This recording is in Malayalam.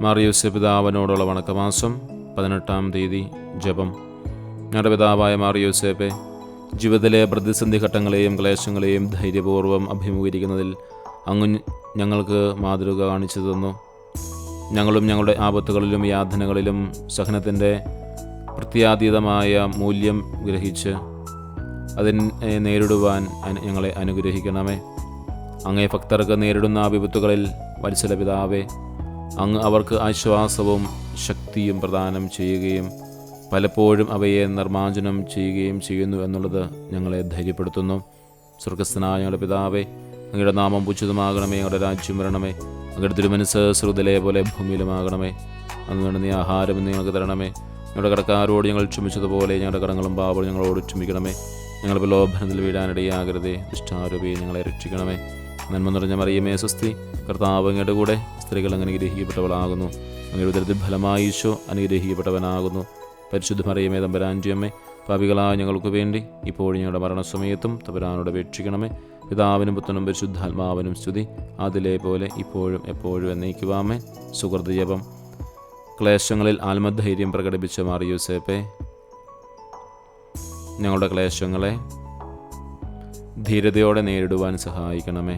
മാറിയൂസ് പിതാവിനോടുള്ള വണക്കമാസം പതിനെട്ടാം തീയതി ജപം. ഞങ്ങളുടെ പിതാവായ മാറിയൂസേപ്പെ ജീവിതത്തിലെ പ്രതിസന്ധി ഘട്ടങ്ങളെയും ക്ലേശങ്ങളെയും ധൈര്യപൂർവം അഭിമുഖീകരിക്കുന്നതിൽ അങ്ങ് ഞങ്ങൾക്ക് മാതൃക കാണിച്ചു തന്നു. ഞങ്ങളും ഞങ്ങളുടെ ആപത്തുകളിലും യാതനകളിലും സഹനത്തിന്റെ പ്രത്യാതീതമായ മൂല്യം ഗ്രഹിച്ച് അതിനെ നേരിടുവാൻ ഞങ്ങളെ അനുഗ്രഹിക്കണമേ. അങ്ങേ ഭക്തർക്ക് നേരിടുന്ന വിപത്തുകളിൽ വത്സല പിതാവേ. അങ്ങ് അവർക്ക് ആശ്വാസവും ശക്തിയും പ്രദാനം ചെയ്യുകയും പലപ്പോഴും അവയെ നിർമ്മാർജനം ചെയ്യുകയും ചെയ്യുന്നു എന്നുള്ളത് ഞങ്ങളെ ധൈര്യപ്പെടുത്തുന്നു. സ്വർഗസ്ഥനായ ഞങ്ങളുടെ പിതാവേ അങ്ങയുടെ നാമം ഉചിതമാകണമേ ഞങ്ങളുടെ രാജ്യം വരണമേ അങ്ങയുടെ തിരുമനസ് ശ്രുതലെ പോലെ ഭൂമിയിലുമാകണമേ അന്ന് വേണ്ട നീ ആഹാരം ഇന്ന് ഞങ്ങൾക്ക് തരണമേ ഞങ്ങളുടെ കടക്കാരോട് ഞങ്ങൾ ക്ഷമിച്ചതുപോലെ ഞങ്ങളുടെ കടങ്ങളും പാപവും ഞങ്ങളോട് ക്ഷമിക്കണമേ ഞങ്ങളുടെ പ്രലോഭനത്തിൽ വീഴാനിടയാകരുതേ ദുഷ്ടാരൂപി ഞങ്ങളെ രക്ഷിക്കണമേ. നന്മ നിറഞ്ഞ മറിയമേ സ്വസ്തി. കർത്താവ് അങ്ങയുടെ കൂടെ സ്ത്രീകൾ അങ്ങനെ അനുഗ്രഹിക്കപ്പെട്ടവളാകുന്നു അങ്ങയുടെ ഉദരത്തിൽ ഫലമായി ഈശോ അനുഗ്രഹിക്കപ്പെട്ടവനാകുന്നു. പരിശുദ്ധ മറിയമേ തമ്പരാഞ്ചിയമ്മേ പാപികളായ ഞങ്ങൾക്ക് വേണ്ടി ഇപ്പോഴും ഞങ്ങളുടെ മരണസമയത്തും തമ്പരാനോട് അപേക്ഷിക്കണമേ. പിതാവിനും പുത്രനും പരിശുദ്ധാത്മാവിനും സ്തുതി. അതിലെ പോലെ ഇപ്പോഴും എപ്പോഴും എന്നേക്കുവാമേ. സുഹൃത്ത് ജപം. ക്ലേശങ്ങളിൽ ആത്മധൈര്യം പ്രകടിപ്പിച്ച മാറിയൂസേപ്പെ ഞങ്ങളുടെ ക്ലേശങ്ങളെ ധീരതയോടെ നേരിടുവാൻ സഹായിക്കണമേ.